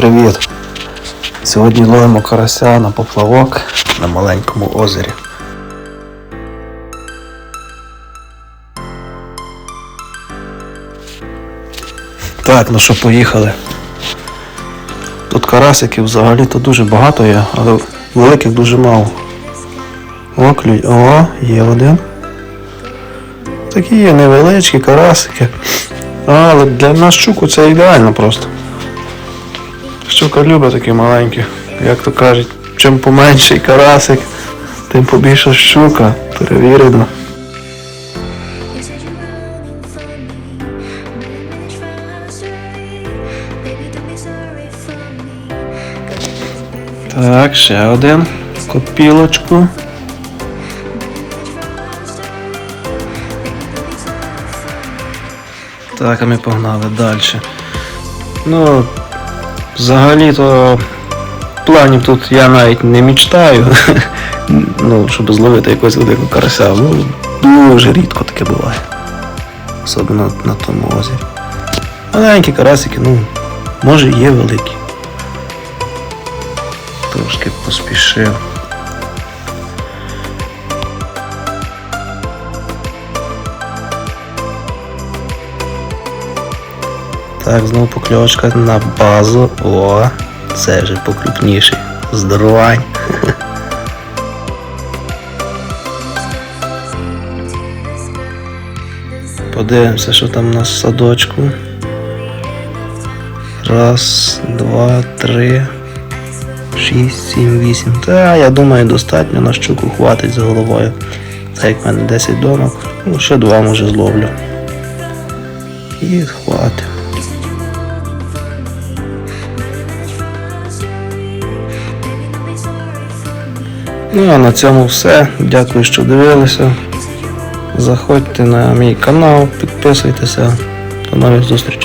Привіт! Сьогодні ловимо карася на поплавок на маленькому озері. Так, ну що, поїхали. Тут карасиків взагалі-то дуже багато є, але великих дуже мало. О, клюй. О, є один. Такі є невеличкі карасики. Але для нас щуку це ідеально просто. Щука любить такі маленькі. Як то кажуть, чим поменший карасик, тим побільша щука. Перевірено. Так, ще один. Копілочку. Так, а ми погнали далі. Ну, взагалі-то планів тут я навіть не мечтаю. ну, щоб зловити якогось великого карася. Ну, дуже рідко таке буває. Особливо на тому озері. Маленькі карасики, ну, може є великі. Трошки поспішив. Так, знову покльовочка на базу. О, це вже покрупніший. Здоровань. Подивимося, що там у нас в садочку. Раз, два, три, шість, сім, вісім. Та я думаю, достатньо на щуку хватить з головою. Так як в мене 10 домок, ну ще два може зловлю. І хватить. Ну а на цьому все. Дякую, що дивилися. Заходьте на мій канал, підписуйтеся. До нових зустрічей.